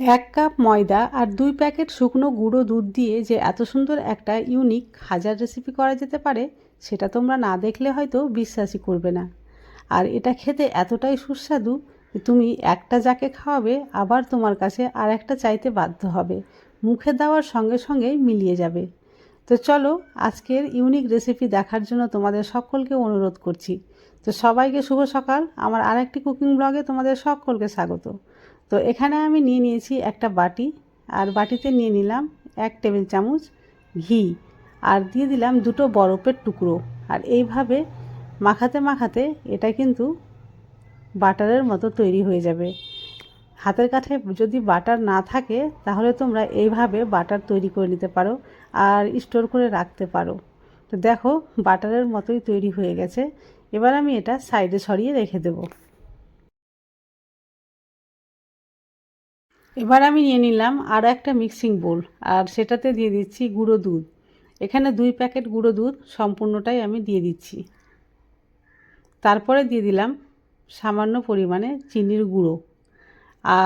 এক কাপ ময়দা আর দুই প্যাকেট শুকনো গুঁড়ো দুধ দিয়ে যে এত সুন্দর একটা ইউনিক হাজার রেসিপি করা যেতে পারে, সেটা তোমরা না দেখলে হয়তো বিশ্বাসই করবে না। আর এটা খেতে এতটাই সুস্বাদু তুমি একটা যাকে খাওয়াবে, আবার তোমার কাছে আর একটা চাইতে বাধ্য হবে। মুখে দেওয়ার সঙ্গে সঙ্গেই মিলিয়ে যাবে। তো চলো, আজকের ইউনিক রেসিপি দেখার জন্য তোমাদের সকলকে অনুরোধ করছি। তো সবাইকে শুভ সকাল। আমার আরেকটি কুকিং ব্লগে তোমাদের সকলকে স্বাগত। তো এখানে আমি নিয়ে নিয়েছি একটা বাটি, আর বাটিতে নিয়ে নিলাম এক টেবিল চামচ ঘি, আর দিয়ে দিলাম দুটো বরফের টুকরো। আর এইভাবে মাখাতে মাখাতে এটা কিন্তু বাটারের মতো তৈরি হয়ে যাবে। হাতের কাছে যদি বাটার না থাকে, তাহলে তোমরা এইভাবে বাটার তৈরি করে নিতে পারো আর স্টোর করে রাখতে পারো। তো দেখো, বাটারের মতোই তৈরি হয়ে গেছে। এবার আমি এটা সাইডে সরিয়ে রেখে দেবো। এবার আমি নিয়ে নিলাম আরও একটা মিক্সিং বোল আর সেটাতে দিয়ে দিচ্ছি গুঁড়ো দুধ। এখানে দুই প্যাকেট গুঁড়ো দুধ সম্পূর্ণটাই আমি দিয়ে দিচ্ছি। তারপরে দিয়ে দিলাম সামান্য পরিমাণে চিনির গুঁড়ো।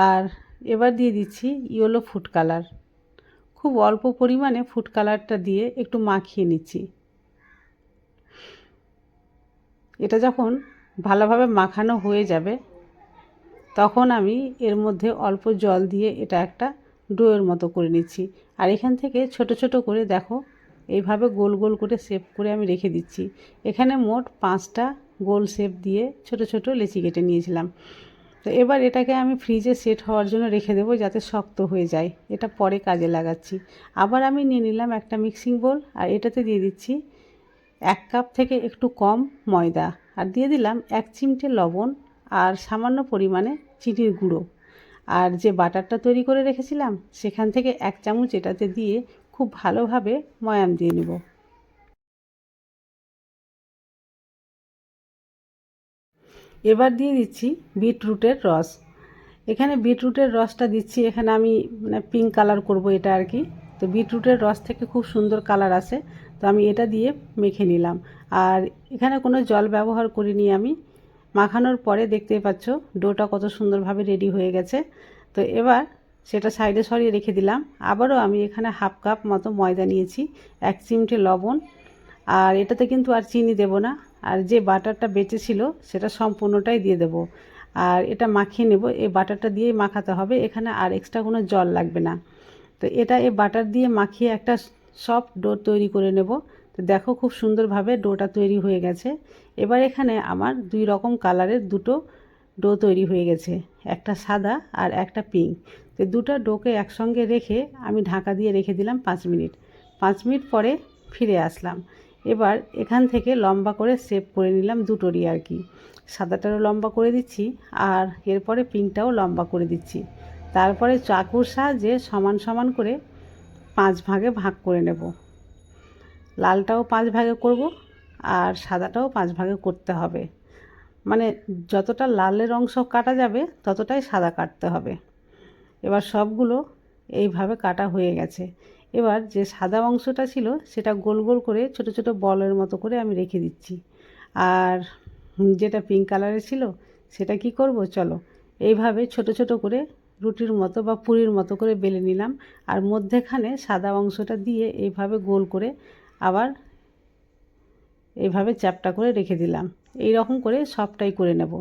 আর এবার দিয়ে দিচ্ছি ইয়েলো ফুড কালার খুব অল্প পরিমাণে ফুড কালারটা দিয়ে একটু মাখিয়ে নিচ্ছি। এটা যখন ভালোভাবে মাখানো হয়ে যাবে তখন আমি এর মধ্যে অল্প জল দিয়ে এটা একটা ডোয়ের মতো করে নিচ্ছি। আর এখান থেকে ছোট ছোট করে দেখো, এইভাবে গোল গোল করে শেপ করে আমি রেখে দিচ্ছি। এখানে মোট পাঁচটা গোল শেপ দিয়ে ছোট ছোট লেচি কেটে নিয়েছিলাম। তো এবার এটাকে আমি ফ্রিজে সেট হওয়ার জন্য রেখে দেবো যাতে শক্ত হয়ে যায়। এটা পরে কাজে লাগাচ্ছি। আবার আমি নিয়ে নিলাম একটা মিক্সিং বোল আর এটাতে দিয়ে দিচ্ছি এক কাপ থেকে একটু কম ময়দা। আর দিয়ে দিলাম এক চিমটে লবণ, আর সামান্য পরিমাণে চিনির গুঁড়ো। আর যে বাটারটা তৈরি করে রেখেছিলাম, সেখান থেকে এক চামচ এটাতে দিয়ে খুব ভালোভাবে ময়াম দিয়ে নেব। এবার দিয়ে দিচ্ছি বিটরুটের রস। এখানে বিটরুটের রসটা দিচ্ছি, এখানে আমি মানে পিঙ্ক কালার করব এটা আর কি। তো বিটরুটের রস থেকে খুব সুন্দর কালার আসে। তো আমি এটা দিয়ে মেখে নিলাম। আর এখানে কোনো জল ব্যবহার করিনি আমি। মাখানোর পরে দেখতেই পাচ্ছ, ডোটা কত সুন্দরভাবে রেডি হয়ে গেছে। তো এবার সেটা সাইডে সরিয়ে রেখে দিলাম। আবারও আমি এখানে হাফ কাপ মতো ময়দা নিয়েছি, এক চিমটে লবণ। আর এটাতে কিন্তু আর চিনি দেব না। আর যে বাটারটা বেঁচে ছিল, সেটা সম্পূর্ণটাই দিয়ে দেব। আর এটা মাখিয়ে নেব। এই বাটারটা দিয়েই মাখাতে হবে। এখানে আর এক্সট্রা কোনো জল লাগবে না। তো এটা এই বাটার দিয়ে মাখিয়ে একটা সফট ডো তৈরি করে নেব। তো দেখো খুব সুন্দরভাবে ডোটা তৈরি হয়ে গেছে। এবার এখানে আমার দুই রকম কালারের দুটো ডো তৈরি হয়ে গেছে, একটা সাদা আর একটা পিঙ্ক। তো দুটো ডোকে একসঙ্গে রেখে আমি ঢাকা দিয়ে রেখে দিলাম পাঁচ মিনিট। পাঁচ মিনিট পরে ফিরে আসলাম। এবার এখান থেকে লম্বা করে সেভ করে নিলাম দুটোরই আর কি। সাদাটারও লম্বা করে দিচ্ছি আর এরপরে পিঙ্কটাও লম্বা করে দিচ্ছি। তারপরে চাকুর সাহায্যে সমান সমান করে পাঁচ ভাগে ভাগ করে নেব। লালটাও পাঁচ ভাগে করব আর সাদাটাও পাঁচ ভাগে করতে হবে। মানে যতটা লালের অংশ কাটা যাবে, ততটাই সাদা কাটতে হবে। এবার সবগুলো এইভাবে কাটা হয়ে গেছে। এবার যে সাদা অংশটা ছিল, সেটা গোল গোল করে ছোট ছোট বলের মতো করে আমি রেখে দিচ্ছি। আর যেটা পিঙ্ক কালারের ছিল, সেটা কি করব? চলো, এইভাবে ছোট ছোট করে রুটির মতো বা পুরীর মতো করে বেলে নিলাম। আর মধ্যেখানে সাদা অংশটা দিয়ে এইভাবে গোল করে আবার এইভাবে চ্যাপটা করে রেখে দিলাম। এই রকম করে সবটাই করে নেব।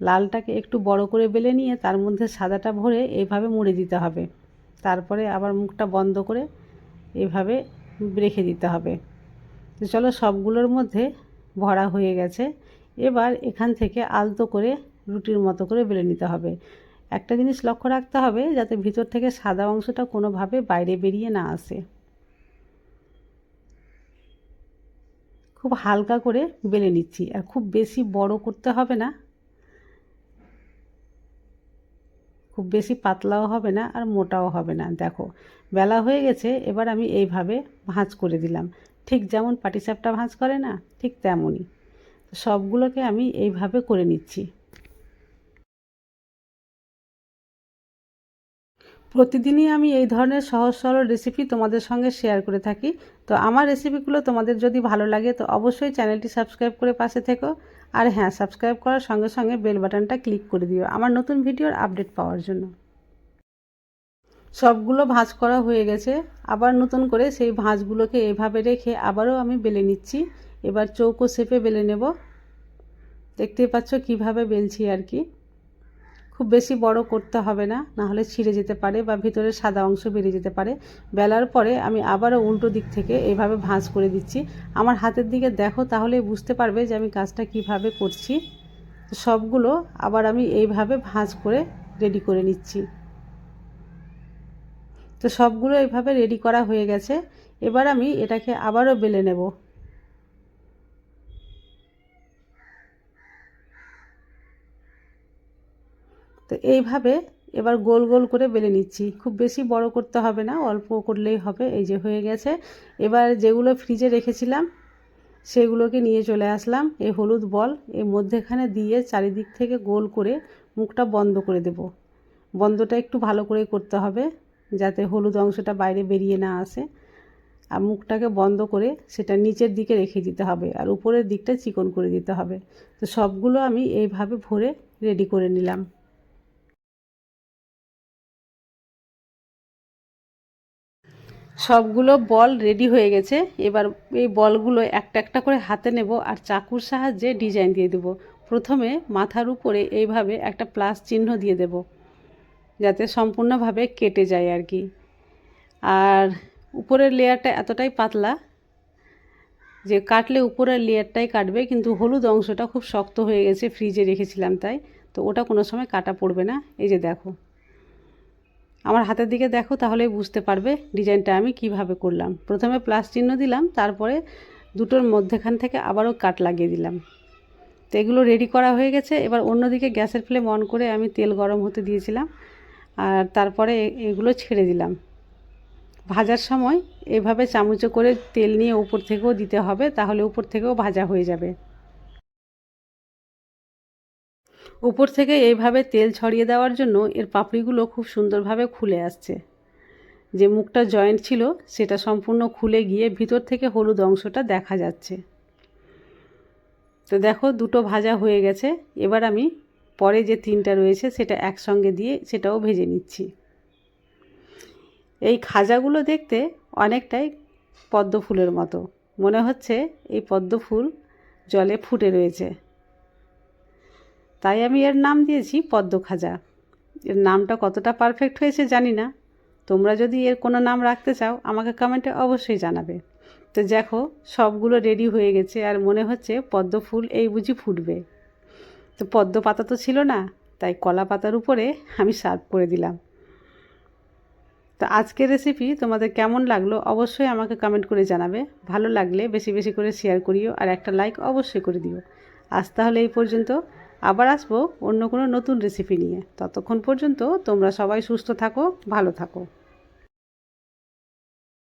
লালটাকে একটু বড় করে বেলে নিয়ে তার মধ্যে সাদাটা ভরে এইভাবে মুড়ে দিতে হবে। তারপরে আবার মুখটা বন্ধ করে এভাবে রেখে দিতে হবে। তো চলো সবগুলোর মধ্যে ভরা হয়ে গেছে। এবার এখান থেকে আলতো করে রুটির মতো করে বেলে নিতে হবে। একটা জিনিস লক্ষ্য রাখতে হবে যাতে ভিতর থেকে সাদা অংশটা কোনোভাবে বাইরে বেরিয়ে না আসে। খুব হালকা করে বেলে নিচ্ছি। আর খুব বেশি বড় করতে হবে না। খুব বেশি পাতলাও হবে না আর মোটাও হবে না। দেখো, বেলা হয়ে গেছে, এবার আমি এইভাবে ভাঁজ করে দিলাম। ঠিক যেমন পাটিসাপটা ভাঁজ করে না, ঠিক তেমনই। সবগুলোকে আমি এইভাবে করে নিচ্ছি। প্রতিদিনই আমি এই ধরনের সহজ, সরল রেসিপি তোমাদের সঙ্গে শেয়ার করে থাকি। তো আমার রেসিপিগুলো তোমাদের যদি ভালো লাগে, তো অবশ্যই চ্যানেলটি সাবস্ক্রাইব করে পাশে থেকো। আর হ্যাঁ সাবস্ক্রাইব করার সঙ্গে সঙ্গে বেল বাটনটা ক্লিক করে দিও আমার নতুন ভিডিওর আপডেট পাওয়ার জন্য। সবগুলো ভাঁজ করা হয়ে গেছে। আবার নতুন করে সেই ভাঁজগুলোকে এভাবে রেখে আবারও আমি বেলে নিচ্ছি। এবার চৌকো শেপে বেলে নেব। দেখতেই পাচ্ছ কীভাবে বেলছি আর কি। খুব বেশি বড় করতে হবে না না হলে ছিঁড়ে যেতে পারে বা ভিতরে সাদা অংশ বেরিয়ে যেতে পারে। বেলার পরে আমি আবারও উল্টো দিক থেকে এভাবে ভাঁজ করে দিচ্ছি। আমার হাতের দিকে দেখো তাহলে বুঝতে পারবে যে আমি কাজটা কীভাবে করছি। সবগুলো আবার আমি এইভাবে ভাঁজ করে রেডি করে নিচ্ছি। তো সবগুলো এইভাবে রেডি করা হয়ে গেছে। এবার আমি এটাকে আবারও বেলে নেব। তো এইভাবে এবার গোল গোল করে বেলে নিচ্ছি। খুব বেশি বড় করতে হবে না, অল্প করলেই হবে, এই যে হয়ে গেছে। এবার যেগুলো ফ্রিজে রেখেছিলাম, সেগুলোকে নিয়ে চলে আসলাম। এই হলুদ বল, এর মধ্যেখানে দিয়ে চারিদিক থেকে গোল করে মুখটা বন্ধ করে দেব। বন্ধটা একটু ভালো করে করতে হবে, যাতে হলুদ অংশটা বাইরে বেরিয়ে না আসে। আর মুখটাকে বন্ধ করে সেটা নিচের দিকে রেখে দিতে হবে, আর উপরের দিকটা চিকন করে দিতে হবে। তো সবগুলো আমি এইভাবে ভরে রেডি করে নিলাম। সবগুলো বল রেডি হয়ে গেছে। এবার এই বলগুলো একটা একটা করে হাতে নেব আর চাকুর সাহায্যে ডিজাইন দিয়ে দেব। প্রথমে মাথার উপরে এইভাবে একটা প্লাস চিহ্ন দিয়ে দেব, যাতে সম্পূর্ণভাবে কেটে যায় আর কি। আর উপরের লেয়ারটা এতটাই পাতলা যে কাটলে উপরের লেয়ারটাই কাটবে, কিন্তু হলুদ অংশটা খুব শক্ত হয়ে গেছে, ফ্রিজে রেখেছিলাম তাই। তো ওটা কোনো সময় কাটা পড়বে না। এই যে দেখো। আমার হাতের দিকে দেখো, তাহলেই বুঝতে পারবে ডিজাইনটা আমি কীভাবে করলাম। প্রথমে প্লাস চিহ্ন দিলাম, তারপরে দুটোর মধ্যেখান থেকে আবারও কাট লাগিয়ে দিলাম। তো এগুলো রেডি করা হয়ে গেছে। এবার অন্যদিকে গ্যাসের ফ্লেম অন করে আমি তেল গরম হতে দিয়েছিলাম আর তারপরে এগুলো ছেড়ে দিলাম। ভাজার সময় এভাবে চামচে করে তেল নিয়ে উপর থেকেও দিতে হবে, তাহলে উপর থেকেও ভাজা হয়ে যাবে। উপর থেকে এইভাবে তেল ছড়িয়ে দেওয়ার জন্য এর পাপড়িগুলো খুব সুন্দরভাবে খুলে আসছে। যে মুখটা জয়েন্ট ছিল, সেটা সম্পূর্ণ খুলে গিয়ে ভিতর থেকে হলুদ অংশটা দেখা যাচ্ছে। তো দেখো, দুটো ভাজা হয়ে গেছে। এবার আমি পরে যে তিনটা রয়েছে, সেটা একসঙ্গে দিয়ে সেটাও ভেজে নিচ্ছি। এই খাজাগুলো দেখতে অনেকটাই পদ্ম ফুলের মতো। মনে হচ্ছে এই পদ্ম ফুল জলে ফুটে রয়েছে। তাই আমি এর নাম দিয়েছি পদ্ম খাজা। এর নামটা কতটা পারফেক্ট হয়েছে জানি না। তোমরা যদি এর কোনো নাম রাখতে চাও, আমাকে কমেন্টে অবশ্যই জানাবে। তো দেখো, সবগুলো রেডি হয়ে গেছে আর মনে হচ্ছে পদ্ম ফুল এই বুঝি ফুটবে। তো পদ্ম পাতা তো ছিল না, তাই কলা পাতার উপরে আমি সার্ভ করে দিলাম। তো আজকের রেসিপি তোমাদের কেমন লাগল অবশ্যই আমাকে কমেন্ট করে জানাবে। ভালো লাগলে বেশি বেশি করে শেয়ার করিও আর একটা লাইক অবশ্যই করে দিও। আজ তাহলে এই পর্যন্ত। আবার আসব অন্য কোনো নতুন রেসিপি নিয়ে। ততক্ষণ পর্যন্ত তোমরা সবাই সুস্থ থাকো, ভালো থাকো।